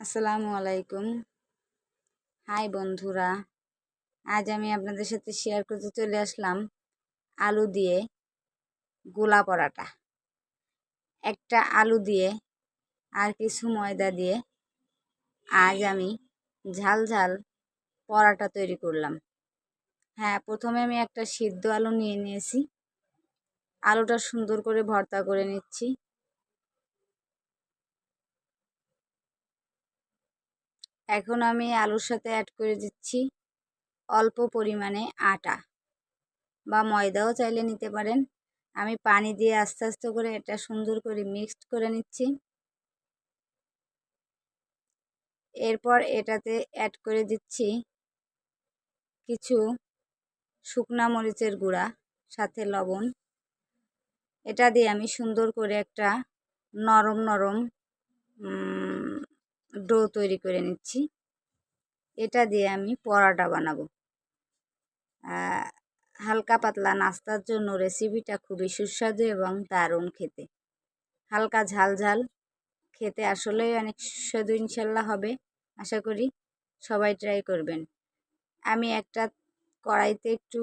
আসসালামু আলাইকুম। হাই বন্ধুরা, আজ আমি আপনাদের সাথে শেয়ার করতে চলে আসলাম আলু দিয়ে গোলা পরাটা। একটা আলু দিয়ে আর কিছু ময়দা দিয়ে আজ আমি ঝাল ঝাল পরাটা তৈরি করলাম। হ্যাঁ প্রথমে আমি একটা সিদ্ধ আলু নিয়ে নিয়েছি। আলুটা সুন্দর করে ভর্তা করে নিচ্ছি। এখন আমি আলুর সাথে অ্যাড করে দিচ্ছি অল্প পরিমাণে আটা বা ময়দাও চাইলে নিতে পারেন। আমি পানি দিয়ে আস্তে আস্তে করে এটা সুন্দর করে মিক্সড করে নিচ্ছি। এরপর এটাতে অ্যাড করে দিচ্ছি কিছু শুকনা মরিচের গুঁড়া, সাথে লবণ। এটা দিয়ে আমি সুন্দর করে একটা নরম নরম ডো তৈরি করে নিচ্ছি। এটা দিয়ে আমি পরাটা বানাবো। হালকা পাতলা নাস্তার জন্য রেসিপিটা খুবই সুস্বাদু এবং দারুণ খেতে। হালকা ঝাল ঝাল। খেতে আসলেই অনেক সুস্বাদু ইনশাল্লাহ হবে। আশা করি সবাই ট্রাই করবেন। আমি একটা কড়াইতে একটু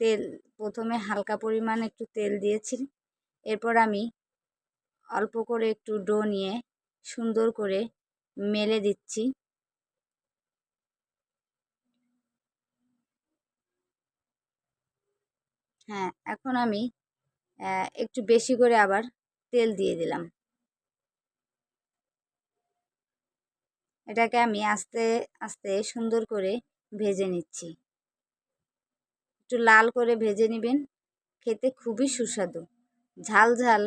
তেল, প্রথমে হালকা পরিমাণ একটু তেল দিয়েছি। এরপর আমি অল্প করে একটু ডো নিয়ে সুন্দর করে মেলে দিচ্ছি। হ্যাঁ এখন আমি একটু বেশি করে আবার তেল দিয়ে দিলাম। এটাকে আমি আস্তে আস্তে সুন্দর করে ভেজে নিচ্ছি। একটু লাল করে ভেজে নেবেন। খেতে খুবই সুস্বাদু। ঝাল ঝাল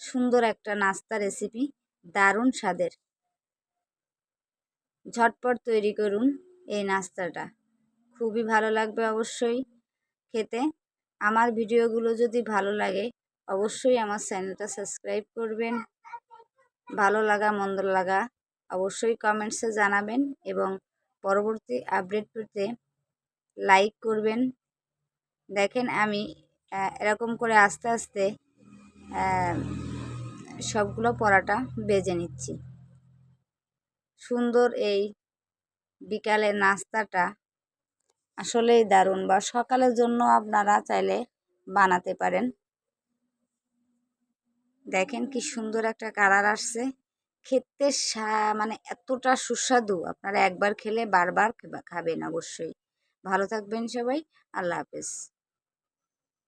সুন্দর একটা নাস্তা রেসিপি দারুণ স্বাদের। ঝটপট তৈরি করুন এই নাস্তাটা। খুবই ভালো লাগবে অবশ্যই খেতে। আমার ভিডিওগুলো যদি ভালো লাগে, অবশ্যই আমার চ্যানেলটা সাবস্ক্রাইব করবেন। ভালো লাগা, মন্দ লাগা, অবশ্যই কমেন্টসে জানাবেন এবং পরবর্তী আপডেট পেতে লাইক করবেন। দেখেন আমি এরকম করে আস্তে আস্তে সবগুলো পরাটা বেজে নিচ্ছি। সুন্দর এই বিকালের নাস্তাটা আসলেই দারুণ বা সকালের জন্য আপনারা চাইলে বানাতে পারেন। দেখেন কি সুন্দর একটা কালার আসছে। খেতে মানে এতটা সুস্বাদু। আপনারা একবার খেলে বারবার খাবেন অবশ্যই। ভালো থাকবেন সবাই। আল্লাহ হাফেজ।